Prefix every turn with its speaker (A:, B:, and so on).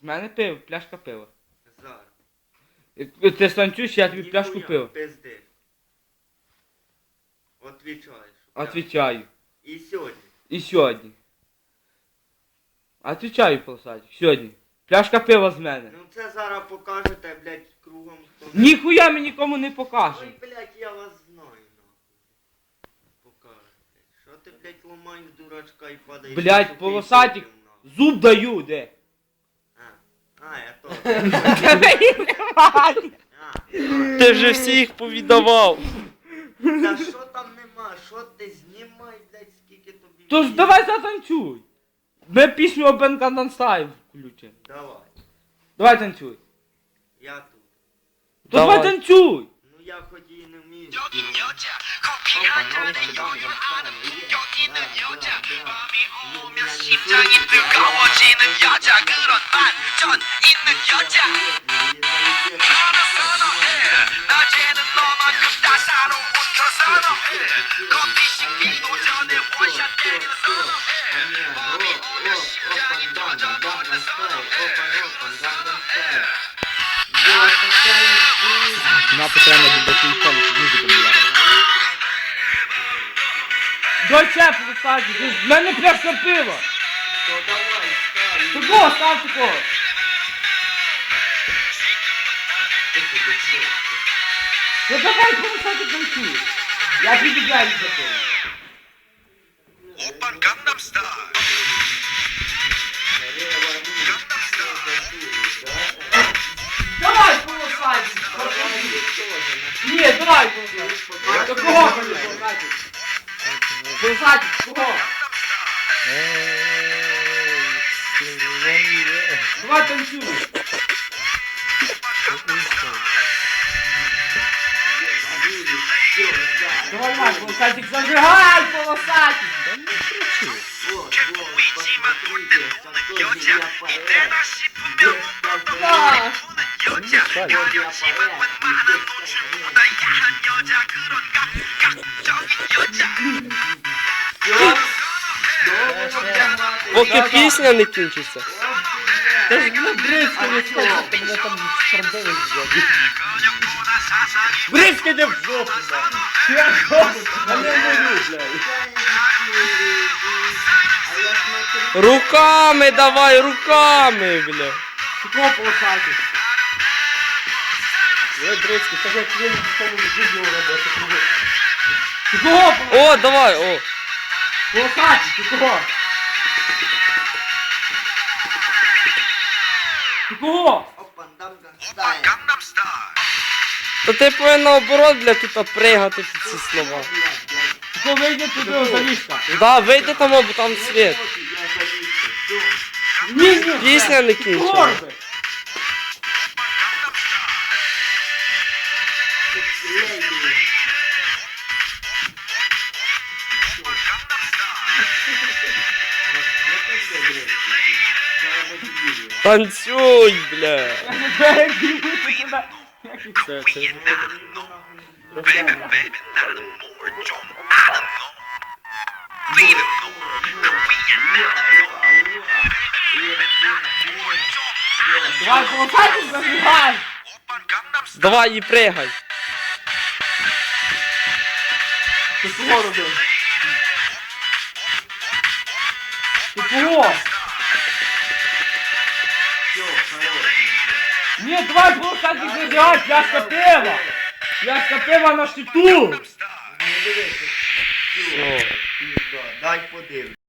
A: З мене пиво, пляшка пива.
B: Зараз.
A: Е, Ти станцюєш, я тобі
B: Ніхуя,
A: пляшку пива.
B: Пизди. Отвічаєш.
A: Отвічаю.
B: І сьогодні.
A: І сьогодні. Отвічаю, полосатик, сьогодні. Пляшка пива з мене.
B: Ну це зараз покажете, блядь, кругом.
A: Ніхуя ми нікому не покажемо.
B: Ой, блядь, я вас знаю, нахуй. Покажете. Що ти, блядь, ламаєш дурачка і падаєш?
A: Блядь, полосатик. Зуб даю, де?
C: Ти вже всіх повідавав.
B: Та що там нема? Що ти знімай, блядь, скільки тобі.
A: Тож
B: відео?
A: давай затанцюй. Ми пісню Open Cannon Style включимо.
B: Давай.
A: Давай танцюй.
B: Я тут.
A: То Давай. танцюй.
B: Ну я хоч і не вмію.
D: співати. Опа, ну, сюди, Руслана, є. Да, да. 심장이 뜨거워지는 여자 그런 반전 있는 여자 낮에는 너만큼 따사로운 커피 식기도 전에 원샷
B: Все, давай, ставь.
A: Такого, став. Ну давай, помішайте танцю. Я прибегаю за
D: того. Опа, Gangnam Style. Gangnam Style.
A: Давай, полосай. Ні, давай,
D: полосай. Такого, полосай. Полосай, такого. Hey. Suba tensión.
C: Вот и песня начинается.
A: Та ж ну бризки не скажу, мене там шардели ззаді. Бризки не в жопу, блядь. Я жопу, а не вмирю, блядь.
C: Руками давай, руками, бля!
A: Чего полосатый? Ой, брызки, так я тебе не помню, видео работать. Чего?
C: О, давай, о.
A: Полосатый, кто? Кого?
D: Опан
C: Дамгам ти повинен наоборот, для тут пригати під ці слова.
A: Хто вийде, ти його завіжка.
C: Да, вийди там, бо там світ. Пісня не кінчена. Танцюй, бля! Це, це
D: ж
A: Давай,
D: полосатись, забігай!
C: Давай і пригай!
A: Ти кого робив? Ти кого? Ні, два полосатик, зажигай, я пива. Я пива на щиту.
C: Все.
B: Дай подивлюсь.